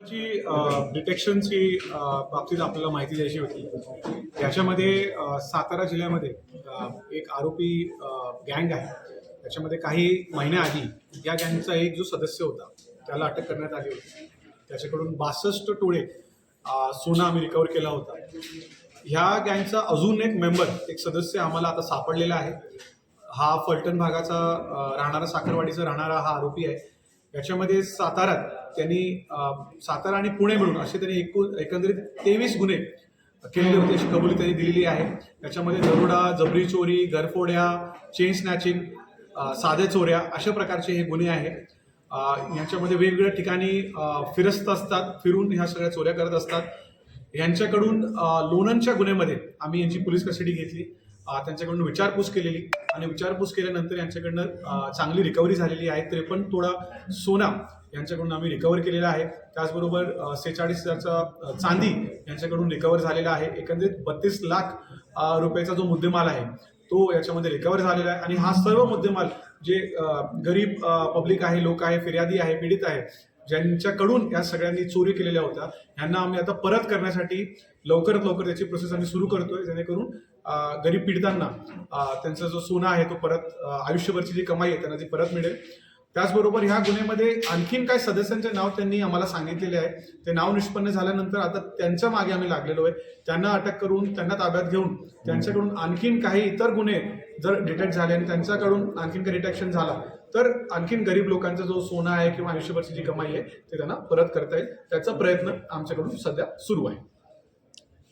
ची डिटेक्शनची बाबतीत आपल्याला माहिती द्यायची होती. याच्यामध्ये सातारा जिल्ह्यामध्ये एक आरोपी गँग आहे. त्याच्यामध्ये काही महिन्याआधी या गँगचा एक जो सदस्य होता त्याला अटक करण्यात आली होती. त्याच्याकडून बासष्ट टोळे सोना सोनं आम्ही रिकवर केला होता. ह्या गँगचा अजून एक मेंबर एक सदस्य आम्हाला आता सापडलेला आहे. हा फलटण भागाचा राहणारा साखरवाडीचा राहणारा हा आरोपी आहे. याच्यामध्ये साताऱ्यात त्यांनी सातारा आणि पुणे मिळून असे त्यांनी एकूण एकंदरीत तेवीस गुन्हे केलेले होते अशी कबुली त्यांनी दिलेली आहे. त्याच्यामध्ये दरोडा जबरी चोरी घरफोड्या चेन स्नॅचिंग साधे साध्या चोऱ्या अशा प्रकारचे हे गुन्हे आहेत. याच्यामध्ये वेगवेगळ्या ठिकाणी फिरस्त असतात फिरून ह्या सगळ्या चोऱ्या करत असतात. यांच्याकडून अ, लोणंदच्या गुन्ह्यामध्ये आम्ही यांची पोलीस कस्टडी घेतली. त्यांच्याकडून विचारपूस केलेली आणि विचारपूस केल्यानंतर यांच्याकडनं चांगली रिकव्हरी झालेली आहे. त्रेपन्न तोडा सोना यांच्याकडून आम्ही रिकवर केलेला आहे. त्याचबरोबर सेहेचाळीस हजारचा चांदी यांच्याकडून रिकवर झालेला आहे. एकंदरीत बत्तीस लाख रुपयाचा जो मुद्देमाल आहे तो याच्यामध्ये रिकवर झालेला आहे. आणि हा सर्व मुद्देमाल जे गरीब पब्लिक आहे लोक आहे फिर्यादी आहे पीडित आहे ज्यांच्याकडून या सगळ्यांनी चोरी केलेल्या होत्या ह्यांना आम्ही आता परत करण्यासाठी लवकरात लवकर त्याची प्रोसेस आम्ही सुरू करतोय जेणेकरून गरीब पीडितांना त्यांचा जो सोना आहे तो परत आयुष्यभरची जी कमाई आहे त्यांना ती परत मिळेल. त्याचबरोबर ह्या गुन्ह्यामध्ये आणखीन काय सदस्यांचे नाव त्यांनी आम्हाला सांगितलेले आहे. ते नाव निष्पन्न झाल्यानंतर आता त्यांच्या मागे आम्ही लागलेलो आहे. त्यांना अटक करून त्यांना ताब्यात घेऊन त्यांच्याकडून आणखीन काही इतर गुन्हे जर डिटेक्ट झाले आणि त्यांच्याकडून आणखीन काही डिटेक्शन झाला तर आणखीन गरीब लोकांचा जो सोना आहे किंवा आयुष्यभरची जी कमाई आहे ते त्यांना परत करता येईल. त्याचा प्रयत्न आमच्याकडून सध्या सुरू आहे.